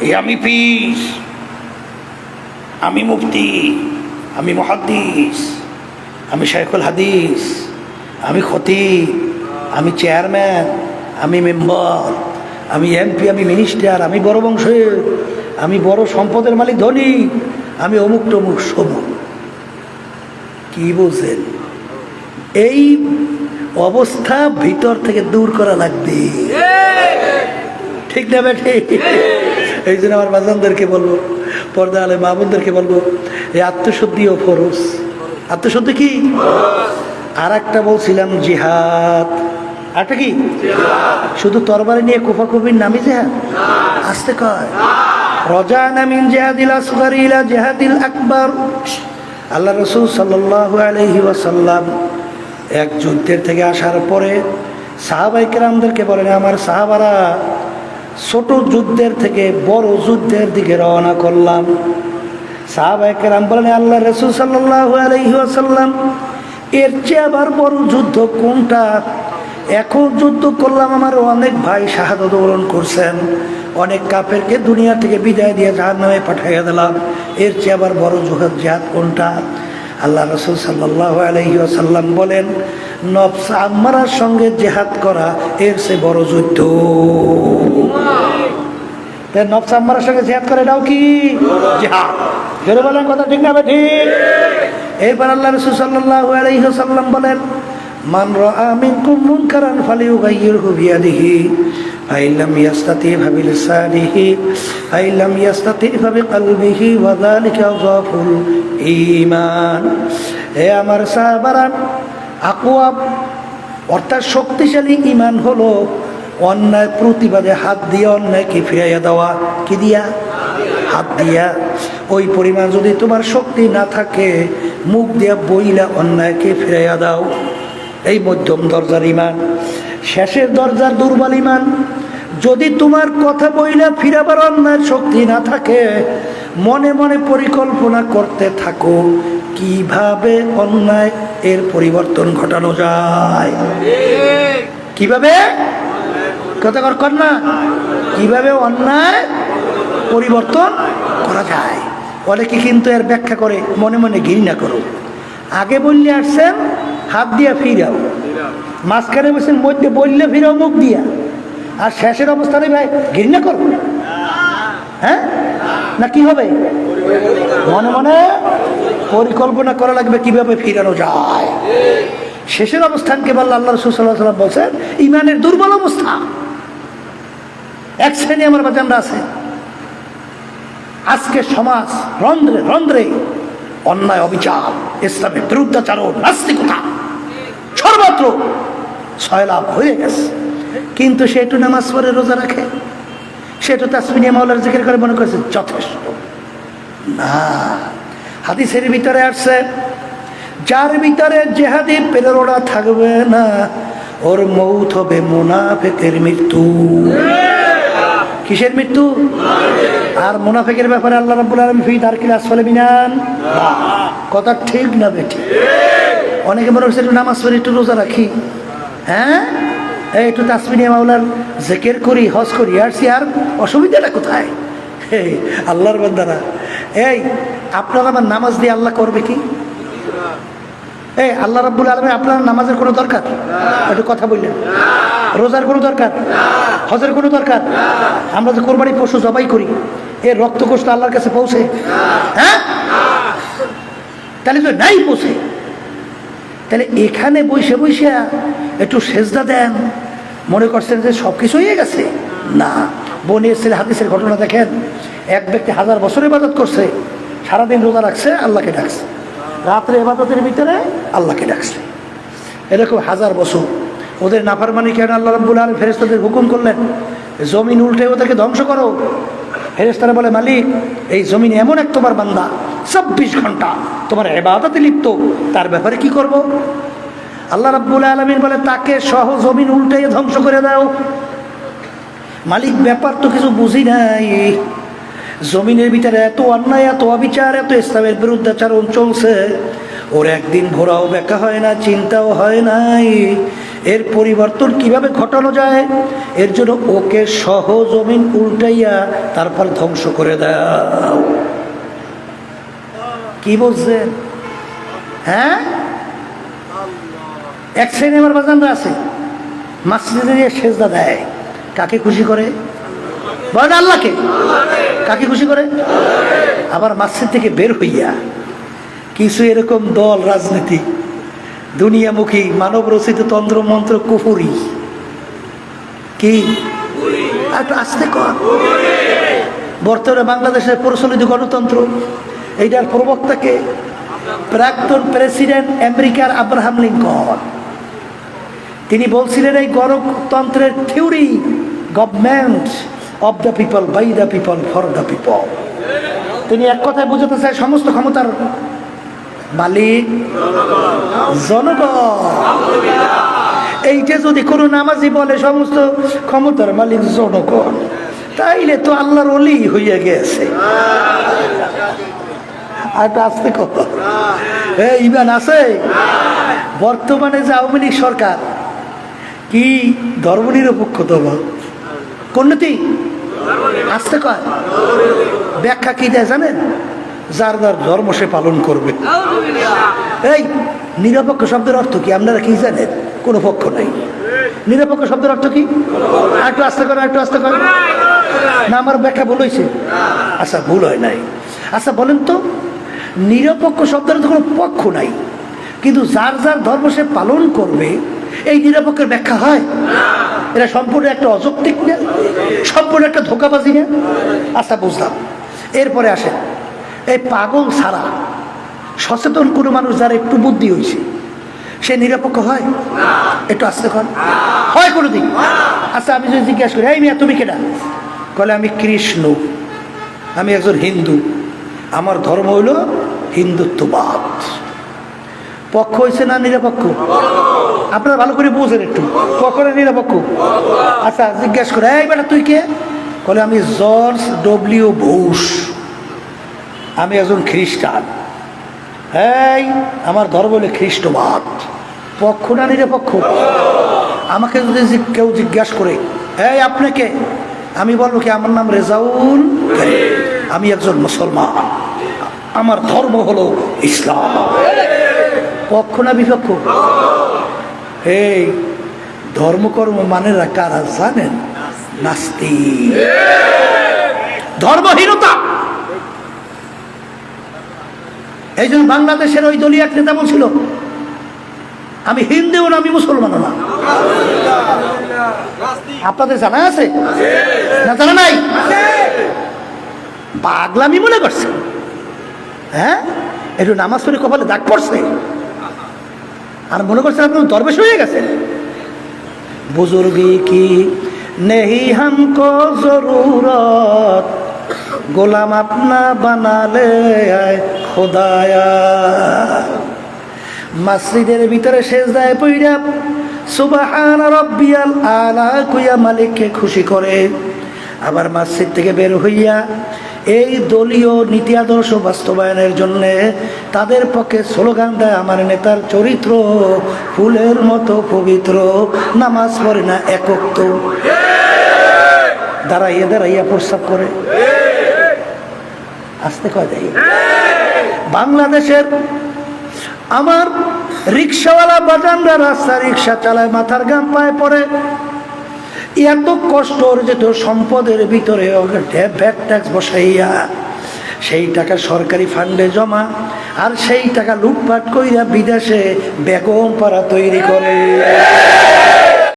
এই আমি পিস আমি মুফতি আমি মহাদ্দিস আমি শেখুল হাদিস আমি খতি আমি চেয়ারম্যান আমি মেম্বার আমি এমপি আমি মিনিস্টার আমি বড় বংশের আমি বড় সম্পদের মালিক ধনী আমি অমুক টমুক সবুক। কি বলছেন? এই অবস্থা ভিতর থেকে দূর করা লাগবে। ঠিক না বেঠে? এই জন্য আমার বাজানদেরকে বলব, পর্দা আলে মাহবুদদেরকে বলব, এই আত্মশুদ্ধিও ফরস আত্মশুদ্ধি কি? আর একটা বলছিলাম, জিহাদ। আরটা কি? শুধু তরবারি নিয়ে কোফাকুফির নামই জেহাদ? আসতে কয়। রজা নামিন জেহাদিল আসগারি ইলা জেহাদিল আকবর। আল্লাহ রসুল সাল্লাহ আলহি ওয়াসাল্লাম এক যুদ্ধের থেকে আসার পরে সাহাবাই কেরামদেরকে বলেন, আমার সাহাবারা ছোট যুদ্ধের থেকে বড় যুদ্ধের দিকে রওনা করলাম। সাহাবাই কেরাম বলেন আল্লাহ রসুল সাল্লাহ এর চেয়ে আবার বড় যুদ্ধ কোনটা? এখন যুদ্ধ করলাম আমার অনেক ভাই শাহাদত বরণ করছেন। অনেক কাপেরকে দুনিয়া থেকে বিদায় দিয়ে জাহার নামে পাঠাইয়া দিলাম। এর চেয়ে আবার বড় জোহাদ জাহাদ কোনটা? আল্লাহ রসুল সাল্লাহ বলেন নফস আম্মারার সঙ্গে জেহাদ করা, এর সে বড় যুদ্ধ। তাই আম্মারার সঙ্গে জেহাদ করে এটাও কি? জেহাদ। ফেরো বলেন কথা ঠিক না ঠিক এরপর আল্লাহ রসুল সাল্লাহ বলেন, মান রাআ মিনকুম মুনকারান ফালিয়ুগাইয়িরহু বিয়াদিহি ফাইন লাম ইয়াস্তাতি ফাবিলিসানিহি ফাইন লাম ইয়াস্তাতি ফাবিকলবিহি ওয়া যালিকা যাফুল ঈমান। হে আমার সাহাবারা আকওয়া অর্থাৎ শক্তিশালী ইমান হলো অন্যায় প্রতিবাদে হাত দিয়ে অন্যায়কে ফিরাইয়া দেওয়া। কি দিয়া? হাত দিয়া। ওই পরিমাণ যদি তোমার শক্তি না থাকে, মুখ দিয়া বইলা অন্যায়কে ফিরাইয়া দাও। এই মধ্যম দরজার ইমান, শেষের দরজার দুর্বল ইমান। যদি তোমার কথা বইলা ফিরাবার অন্যায় শক্তি না থাকে, মনে মনে পরিকল্পনা করতে থাকো। কীভাবে অন্যায় এর পরিবর্তন ঘটানো যায়। কীভাবে? কথা কর না। কীভাবে অন্যায় পরিবর্তন করা যায়? অনেকে কিন্তু এর ব্যাখ্যা করে, মনে মনে ঘৃণা করো। আগে বললে আসছেন, হাত দিয়া ফিরাও। মাঝখানে বসেন মধ্যে বললে ফিরাও, মুখ দিয়া। আর শেষের অবস্থানে ভাই, ঘৃণা করো। হ্যাঁ? না কি হবে? মনে মনে পরিকল্পনা করা লাগবে কীভাবে ফিরানো যায়? শেষের অবস্থানকে বলল, আল্লাহ রসুল সাল্লাহ সাল্লাম বলছেন, ইমানের দুর্বল অবস্থা। এক শ্রেণি আমার বাজানরা আছে। আজকে সমাজ রন্ধ্রে রন্ধ্রে অন্যায়, অবিচার, ইসলামের বিরুদ্ধাচারণ নাস্তিকতা সর্বত্র ছয়লাভ হয়ে গেছে। কিন্তু সে একটু নামাজ পড়ে, রোজা রাখে। সে একটু তাসমিনিয়া মাওলার জিকির করে, মনে করছে, যথেষ্ট। না হাদিসের ভিতরে আসছে, যার ভিতরে জেহাদি পেরোড়া থাকবে না, ওর মৌত হবে মুনাফেকের মৃত্যু। কিসের মৃত্যু? আর মুনাফেকের ব্যাপারে আল্লাহ রাব্বুল আলামিন ফি দারকিল আসফালে মিনান কথা ঠিক না বেটি অনেকে মনে হচ্ছে একটু নামাজ পড়ি একটু রোজা রাখি। হ্যাঁ? একটু তাসমিনিয়া মাওলার জেকের করি, হজ করি আর সি আর অসুবিধাটা কোথায়? এই আল্লাহর বান্দারা। এই আপনার আমার নামাজ দিয়ে আল্লাহ করবে কি? এই আল্লাহ রাব্বুল আলমী আপনার নামাজের কোনো দরকার? একটু কথা বললেন। রোজার কোনো দরকার? হজের কোনো দরকার? আমরা যে কোরবানি পশু জবাই করি এর রক্ত কষ্ট আল্লাহর কাছে পৌঁছে? হ্যাঁ? তাহলে তো নাই পৌঁছে। তাহলে এখানে বসে বসে একটু সেজদা দেন। মনে করছেন যে সব কিছু হয়ে গেছে? না। বনে ছেলে হাদিসের ঘটনা দেখেন। এক ব্যক্তি হাজার বছর ইবাদত করছে, সারাদিন রোজা রাখছে, আল্লাহকে ডাকছে। রাত্রে এবাদতের ভিতরে আল্লাহকে ডাকছে। এরকম হাজার বছর। ওদের নাফারমানি কেন আল্লাহ রব্বুল আলম ফেরেস্তাদের হুকুম করলেন? জমিন উল্টে ওদেরকে ধ্বংস করো। ফেরেস্তারা বলে, মালিক, এই জমিন এমন এক তোমার বান্দা, চব্বিশ ঘণ্টা তোমার এবাদতে লিপ্ত, তার ব্যাপারে কি করব? আল্লাহ রাব্বুল আলমিন বলে, তাকে সহ জমিন উল্টে ধ্বংস করে দাও। মালিক, ব্যাপার তো কিছু বুঝি নাই। জমিনের ভিতরে এত অন্যায়, এত অবিচার, এত ইসলামের বিরুদ্ধাচারণ চলছে। ওর একদিন ঘোরাও বেকা হয় না, চিন্তাও হয় নাই। এর পরিবর্তন কীভাবে ঘটানো যায়? এর জন্য ওকে সহ জমিন উল্টাইয়া তারপর ধ্বংস করে দাও। কি বলছেন? হ্যাঁ? এক শ্রেণি আমার বাজানরা আছে। মাসজিদে সেজদা দেয়। কাকে খুশি করে? বলেন আল্লাহকে। কাকে খুশি করে? আবার মাসজিদ থেকে বের হইয়া কিছু এরকম দল, রাজনীতি, দুনিয়ামুখী মানব রচিত তন্ত্র মন্ত্র কুফুরি। কি? একটু আসতে কর। বর্তমানে বাংলাদেশের প্রচলিত গণতন্ত্র, এইটার প্রবক্তাকে প্রাক্তন প্রেসিডেন্ট আমেরিকার আব্রাহাম লিঙ্কন। তিনি বলছিলেন, এই গণতন্ত্রের theory, government of the people by the people for the people তিনি এক কথায় বুঝাতে চায় সমস্ত ক্ষমতার মালিক, জনগণ। এইটা যদি কোনো নামাজি বলে, সমস্ত ক্ষমতার মালিক, জনগণ। তাইলে তো আল্লাহর অলি হইয়া গেছে। আর আসতে কত এই ইমান আছে? বর্তমানে যে আওয়ামী লীগ সরকার, কি ধর্মনিরপেক্ষ তোমার কোনটি আসতে কয়। ব্যাখ্যা কি দেয় জানেন? যার যার ধর্ম সে পালন করবে। এই, নিরপেক্ষ শব্দের অর্থ কি? আপনারা কি জানেন? কোনো পক্ষ নাই। নিরপেক্ষ শব্দের অর্থ কি? একটু আস্তে করে একটু আস্তে করে না, আমার ব্যাখ্যা ভুল হয়েছে। আচ্ছা ভুল হয় নাই। আচ্ছা বলেন তো, নিরপেক্ষ শব্দের তো কোনো পক্ষ নাই। কিন্তু যার যার ধর্ম সে পালন করবে, এই নিরপেক্ষের ব্যাখ্যা হয়? এটা সম্পূর্ণ একটা অযৌক্তিক না সম্পূর্ণ একটা ধোকাবাজি না আচ্ছা বুঝলাম। এরপরে আসে এই পাগল ছাড়া সচেতন কোনো মানুষ যার একটু বুদ্ধি হয়েছে, সে নিরপেক্ষ হয়? একটু আসতে কর হয় কোনো দিন আচ্ছা আমি যদি জিজ্ঞাসা করি, এই মিয়া, তুমি কেনা বলে আমি কৃষ্ণ। আমি একজন হিন্দু। আমার ধর্ম হইল হিন্দুত্ববাদ। পক্ষ হয়েছে না নিরপেক্ষ? আপনারা ভালো করে বুঝেন একটু। কখনো নিরপেক্ষ? আচ্ছা জিজ্ঞাসা করে, এই বেটা, তুই কে? বলে আমি জর্জ ডব্লিউ বুশ। আমি একজন খ্রিস্টান। এই, আমার ধর্ম হলো খ্রিস্টবাদ। পক্ষ না নিরপেক্ষ? আমাকে যদি কেউ জিজ্ঞাসা করে, এই আপনাকে আমি বলব কি, আমার নাম রেজাউল। আমি একজন মুসলমান। আমার ধর্ম হলো ইসলাম। পক্ষ না বিপক্ষ? এই ধর্মকর্ম মানেরা কারা জানেন? নাস্তি ধর্মহীনতা! এই জন্য বাংলাদেশের ওই দলীয় এক নেতা বলছিল, আমি হিন্দুও না, আমি মুসলমানও না। আপনাদের জানা আছে? না জানা নাই? পাগলামি মনে করছে। হ্যাঁ? একটু নামাজ পড়ে কপালে দাগ পড়ছে? আর মনে করছেন আপনি দরবেশ হয়ে গেছে বুজুর্গি কি নেহি হামকো জরুরত? গোলাম আপনা বানালে মসজিদের ভিতরে শেষ দায় পইরা সুবাহান রব্বিয়াল আলা কুইয়া মালিককে খুশি করে। আবার মসজিদ থেকে বের হইয়া এই দলীয় নীতি আদর্শ বাস্তবায়নের জন্য তাদের পক্ষে স্লোগান দেয় আমার নেতার চরিত্র, ফুলের মতো পবিত্র, নামাজ পড়ে না একক তো। দাঁড়াইয়া দাঁড়াইয়া প্রস্তাব করে। আসতে কয় দেয় বাংলাদেশের আমার রিক্সাওয়ালা বাজানরা রাস্তা রিক্সা চালায়, মাথার গাম পায়ে পড়ে। এত কষ্ট অর্জিত সম্পদের ভিতরে ভ্যাট ট্যাক্স বসাইয়া, সেই টাকা সরকারি ফান্ডে জমা, আর সেই টাকা লুটপাট কইরা বিদেশে বেগম পাড়া তৈরি করে।